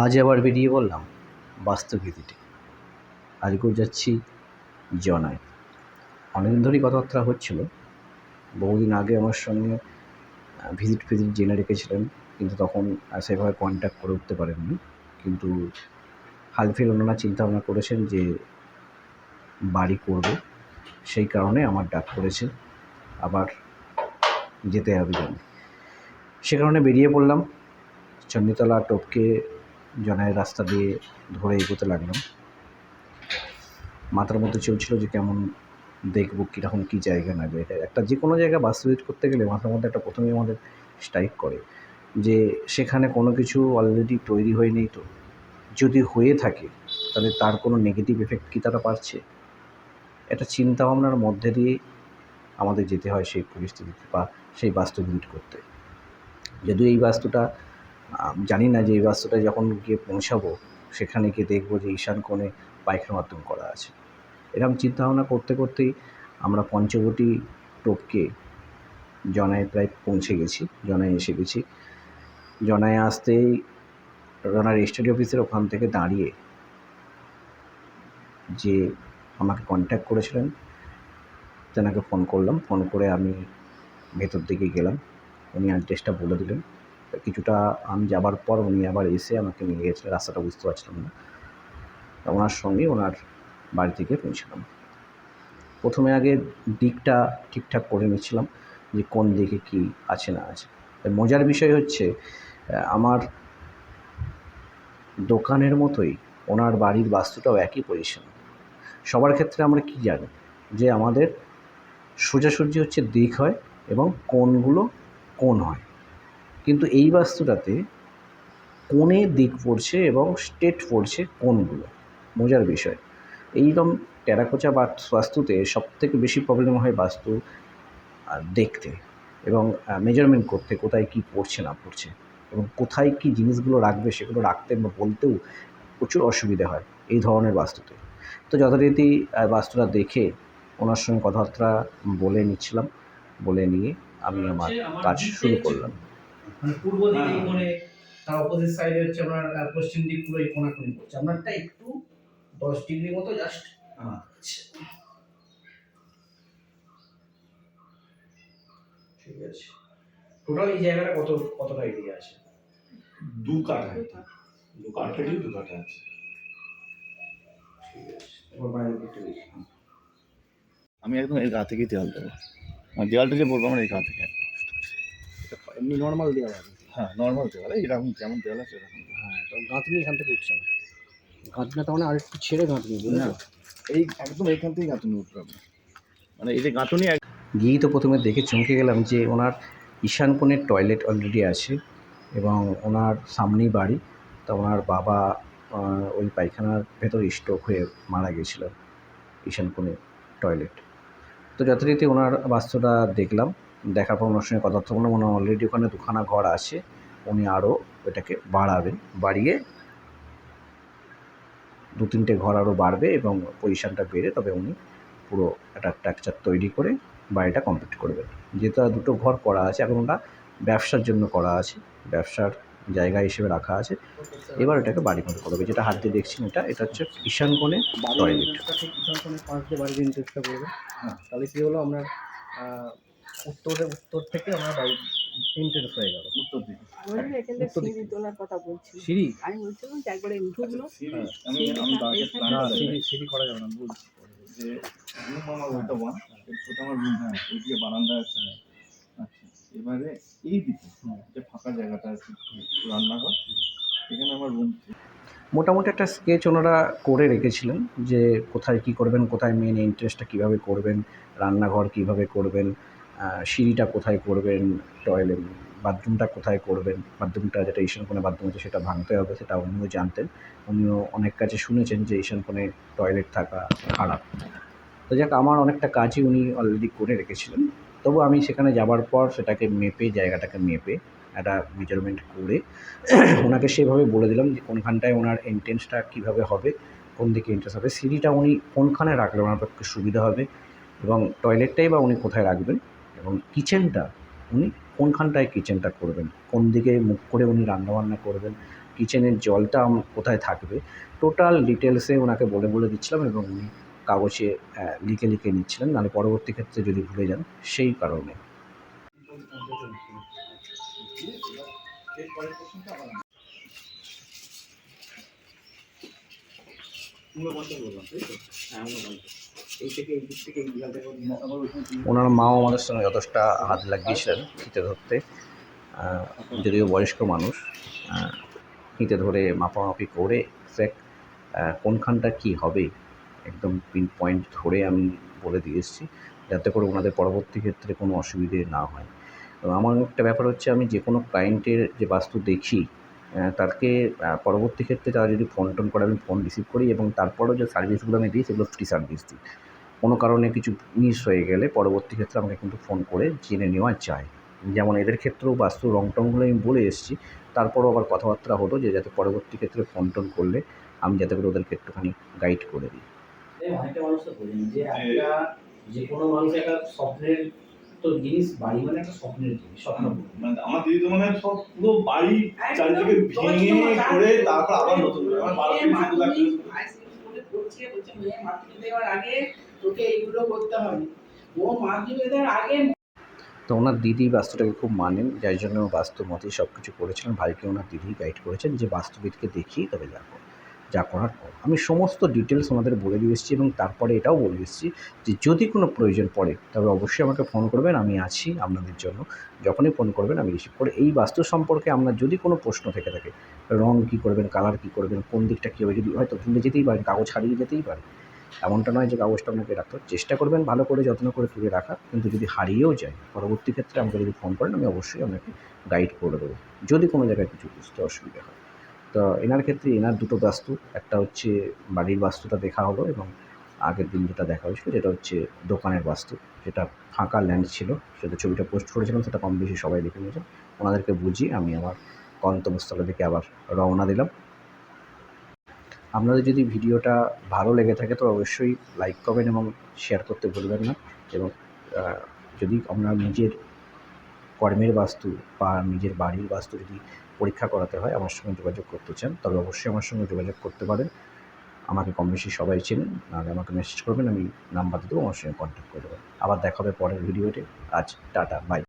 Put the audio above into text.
আজ আবার বেরিয়ে পড়লাম বাস্তু ভিজিটে আজকেও যাচ্ছি জনায়। অনেকদিন ধরেই কথাবার্তা হচ্ছিল। বহুদিন আগে আমার সঙ্গে ভিজিট ফিজিট জেনে রেখেছিলেন, কিন্তু তখন সেভাবে কন্ট্যাক্ট করে উঠতে পারেননি। কিন্তু হালফিল ওনারা চিন্তা ভাবনা করেছেন যে বাড়ি করব। সেই কারণে আমার ডাক পড়েছে, আবার যেতে হবে জানি। সে কারণে বেরিয়ে পড়লাম। চণ্ডীতলা টপকে জনায়ের রাস্তা দিয়ে ধরে এগোতে লাগলাম। মাথার মধ্যে চলছিল যে কেমন দেখব, কীরকম কী জায়গা নেবে এটা একটা যে কোনো জায়গায় ভিজিট করতে গেলে মাথার মধ্যে একটা প্রথমেই আমাদের স্ট্রাইক করে যে সেখানে কোনো কিছু অলরেডি তৈরি হয়ে নেই তো। যদি হয়ে থাকে, তাহলে তার কোনো নেগেটিভ এফেক্ট কি তারা পাচ্ছে? এটা চিন্তা ভাবনার মধ্যে দিয়ে আমাদের যেতে হয় সেই পরিস্থিতিতে বা সেই বাস্তু ভিজিট করতে। যদিও এই বাস্তুটা জানি না যে এই বাস্তুটা যখন গিয়ে পৌঁছাবো, সেখানে গিয়ে দেখব যে ঈশান কোণে পায়খানা মাধ্যম করা আছে। এরকম চিন্তাভাবনা করতে করতেই আমরা পঞ্চবটি টোপকে জনায় প্রায় পৌঁছে গেছি, জনায় এসে গেছি। জনায় আসতেই রানার স্টাডি অফিসের ওখান থেকে দাঁড়িয়ে যে আমাকে কন্ট্যাক্ট করেছিলেন, তেনাকে ফোন করলাম। ফোন করে আমি ভেতর দিকে গেলাম। উনি অ্যাড্রেসটা বলে দিলেন। কিছুটা আমি যাবার পর উনি আবার এসে আমাকে নিয়ে গেছিলেন রাস্তাটা বুঝতে পারছিলাম না। ওনার সঙ্গে ওনার বাড়ি থেকে পৌঁছলাম। প্রথমে আগে দিকটা ঠিকঠাক করে নিচ্ছিলাম যে কোন দিকে কি আছে, না আছে। মজার বিষয় হচ্ছে আমার দোকানের মতোই ওনার বাড়ির বাস্তুটাও একই পজিশন সবার ক্ষেত্রে আমরা কি জানি? যে আমাদের সোজাসুজি হচ্ছে দিক হয় এবং কোনগুলো কোন হয়। কিন্তু এই বাস্তুটাতে কোণে দিক পড়ছে এবং স্টেট পড়ছে কোণগুলো। মজার বিষয়। এইরকম টেরাকোচা বা বাস্তুতে সবথেকে বেশি প্রবলেম হয় বাস্তু দেখতে এবং মেজারমেন্ট করতে কোথায় কী পড়ছে না পড়ছে এবং কোথায় কী জিনিসগুলো রাখবে সেগুলো রাখতে বা বলতেও প্রচুর অসুবিধা হয় এই ধরনের বাস্তুতে। তো যথারীতি বাস্তুটা দেখে ওনার সঙ্গে কথাবার্তা বলে নিচ্ছিলাম বলে নিয়ে আমি আমার কাজ শুরু করলাম। মানে পূর্ব দিকে এই কোণে তার অপোজিট সাইডে হচ্ছে আপনার পশ্চিম দিক পুরো এই কোণাকুনি করছে। আপনারটা একটু দশ ডিগ্রি মতো জাস্ট ঠিক আছে। টোটাল এই জায়গাটা কত কতটা এরিয়া আছে? দু কাঠা দু কাঠেরই দু কাঠা আছে। আমি একদম এই গা থেকেই দেওয়াল দেবো। আর দেওয়ালটা যে বলব আমার এই গা থেকে। এমনি নর্মাল দেওয়া হ্যাঁ নর্মাল দেওয়াল। এরকম যেমন দেওয়াল আছে এরকম। হ্যাঁ তো গাঁথনি এখান থেকে উঠছে না। গাঁথনিটা তার মানে আরেকটু ছেড়ে গাঁথনি না এই একদম এইখান থেকেই গাঁথুনি উঠবে মানে এই যে গাঁথুনি এক- গিয়েই তো প্রথমে দেখে চমকে গেলাম যে ওনার ঈশান কোণের টয়লেট অলরেডি আছে এবং ওনার সামনেই বাড়ি। তা ওনার বাবা ওই পায়খানার ভেতর স্ট্রোক হয়ে মারা গেছিল ঈশান টয়লেট তো যথারীতি ওনার বাস্তুটা দেখলাম। দেখার পর ওনার সঙ্গে কথাবার্তা বললাম। ওনার অলরেডি ওখানে দুখানা ঘর আছে। উনি আরও এটাকে বাড়াবেন। বাড়িয়ে দু তিনটে ঘর আরও বাড়বে এবং পজিশানটা বেড়ে তবে উনি পুরো একটা স্ট্রাকচার তৈরি করে বাড়িটা কমপ্লিট করবেন। যেহেতু দুটো ঘর করা আছে এখন ওটা ব্যবসার জন্য করা আছে। ব্যবসার জায়গা হিসেবে রাখা আছে। এবার এটাকে বাড়ি মতো করবে যেটা হাত দিয়ে দেখছেন এটা এটা হচ্ছে ঈশান কোণে টয়লেট পাঁচ দিয়ে বাড়ির ইন্টারেস্টটা করবে। হ্যাঁ। তাহলে কি হলো? আমরা উত্তরে উত্তর থেকে আমরা বাড়ি ইন্টারেস্ট হয়ে গেল। উত্তর দিকে। সিঁড়ি আমি বলছিলাম যে একবারে ঢুকলো আমি আমি বাড়িতে না সিঁড়ি সিঁড়ি করা যাবে না বলছি। যে আমার ওইটা ওয়ান ওটা আমার রুম হ্যাঁ ওইদিকে বারান্দা আছে আচ্ছা এবারে এই দিকে যে ফাঁকা জায়গাটা আছে রান্নাঘর এখানে আমার রুম মোটামুটি একটা স্কেচ ওনারা করে রেখেছিলেন যে কোথায় কী করবেন কোথায় মেন ইন্টারেস্টটা কীভাবে করবেন রান্নাঘর কীভাবে করবেন সিঁড়িটা কোথায় করবেন, টয়লেট, বাথরুমটা কোথায় করবেন, বাথরুমটা যেটা ঈশান কোণে বাথরুম আছে সেটা ভাঙতে হবে, সেটা উনিও জানতেন। উনিও অনেক কাছে শুনেছেন যে ঈশান কোণে টয়লেট থাকা খারাপ। তো যাক, আমার অনেকটা কাজই উনি অলরেডি করে রেখেছিলেন। তবু আমি সেখানে যাবার পর সেটাকে মেপে, জায়গাটাকে মেপে একটা মেজারমেন্ট করে ওনাকে সেভাবে বলে দিলাম যে কোনখানটায় ওনার এন্ট্রেন্সটা কীভাবে হবে, কোন দিকে এন্ট্রেন্স হবে। সিঁড়িটা উনি কোনখানে রাখলে ওনার পক্ষে সুবিধা হবে এবং টয়লেটটাই বা উনি কোথায় রাখবেন এবং কিচেনটা, উনি কোনখানটায় কিচেনটা করবেন? কোন দিকে মুখ করে উনি রান্নাবান্না করবেন? কিচেনের জলটা কোথায় থাকবে? টোটাল ডিটেলসে ওনাকে বলে বলে দিচ্ছিলাম এবং উনি কাগজে লিখে লিখে নিচ্ছিলেন। নাহলে পরবর্তী ক্ষেত্রে যদি ভুলে যান, সেই কারণে। ওনার মাও আমাদের সঙ্গে যথেষ্ট হাত লাগিয়েছিলেন ফিতে ধরতে যদিও বয়স্ক মানুষ ফিতে ধরে মাপামাপি করে এক্স্যাক্ট কোনখানটা কি হবে, একদম পিন পয়েন্ট ধরে আমি বলে দিয়ে এসেছি, যাতে করে ওনাদের পরবর্তী ক্ষেত্রে কোনো অসুবিধে না হয়। আমার একটা ব্যাপার হচ্ছে আমি যে কোনো ক্লায়েন্টের যে বাস্তু দেখি তাকে পরবর্তী ক্ষেত্রে তারা যদি ফোন টোন করে, আমি ফোন রিসিভ করি এবং তারপরেও যে সার্ভিসগুলো আমি দিই, সেগুলো ফ্রি সার্ভিস দিই। কোনো কারণে কিছু মিস হয়ে গেলে পরবর্তী ক্ষেত্রে আমাকে কিন্তু ফোন করে জেনে নেওয়া যায়। যেমন এদের ক্ষেত্রেও বাস্তু রং টংগুলো আমি বলে এসেছি, তারপরও আবার কথাবার্তা হলো যে, যাতে পরবর্তী ক্ষেত্রে ফোন টোন করলে আমি যাতে করে ওদেরকে একটুখানি গাইড করে দিই। অনেকটা মানুষ তো যে, একটা যে কোনো মানুষ একটা স্বপ্নের তো জিনিস বাড়ি মানে একটা স্বপ্নের জিনিস স্বপ্ন মানে আমার দিদি তো মানে সব পুরো বাড়ি চারিদিকে ভেঙে করে তারপর আবার নতুন করে। আমার বারো তিরিশ দু লাখ দেওয়ার আগে তোকে এইগুলো করতে হবে। ও মাধ্যমিক দেওয়ার আগে তো ওনার দিদি বাস্তুটাকে খুব মানেন যার জন্য বাস্তু মতেই সব কিছু করেছিলেন ভাইকে ওনার দিদি গাইড করেছেন যে বাস্তুবিদকে দেখিয়ে তবে যা করো যা করার করো। আমি সমস্ত ডিটেলস আমাদের বলে দিয়ে এসেছি এবং তারপরে এটাও বলে এসেছি যে যদি কোনো প্রয়োজন পড়ে, তবে অবশ্যই আমাকে ফোন করবেন, আমি আছি আপনাদের জন্য যখনই ফোন করবেন, আমি রিসিভ করে এই বাস্তু সম্পর্কে আপনার যদি কোনো প্রশ্ন থেকে থাকে, রং কী করবেন কালার কী করবেন, কোন দিকটা কী হবে, যদি হয়তো ভুলে যেতেই পারেন, কাগজ হারিয়ে যেতেই পারে এমনটা নয় যে কাগজটা আপনাকে রাখতে। চেষ্টা করবেন ভালো করে, যত্ন করে তুলে রাখার কিন্তু যদি হারিয়েও যায়, পরবর্তী ক্ষেত্রে আমাকে যদি ফোন করেন, আমি অবশ্যই আপনাকে গাইড করে দেবো যদি কোনো জায়গায় কিছু বুঝতে অসুবিধা হয় তো এনার ক্ষেত্রে এনার দুটো বাস্তু, একটা হচ্ছে বাড়ির বাস্তুটা দেখা হলো এবং আগের দিন যেটা দেখা হয়েছিল যেটা হচ্ছে দোকানের বাস্তু, যেটা ফাঁকা ল্যান্ড ছিল, সেটা ছবিটা পোস্ট করেছিলাম, সেটা কম বেশি সবাই দেখে নিয়েছেন ওনাদেরকে বুঝিয়ে আমি আমার গন্তব্যস্থলের দিকে আবার রওনা দিলাম। আপনাদের যদি ভিডিওটা ভালো লেগে থাকে, তো অবশ্যই লাইক করবেন এবং শেয়ার করতে ভুলবেন না এবং যদি আপনার নিজের কর্মের বাস্তু বা নিজের বাড়ির বাস্তু যদি পরীক্ষা করাতে হয়, আমার সঙ্গে যোগাযোগ করতে চান তবে অবশ্যই আমার সঙ্গে যোগাযোগ করতে পারেন। আমাকে কম বেশি সবাই চেনেন, নাহলে আমাকে মেসেজ করবেন, আমি নাম্বার দেবো, আমার সঙ্গে কন্ট্যাক্ট করে দেবেন। আবার দেখা হবে পরের ভিডিওতে আজ টাটা বাই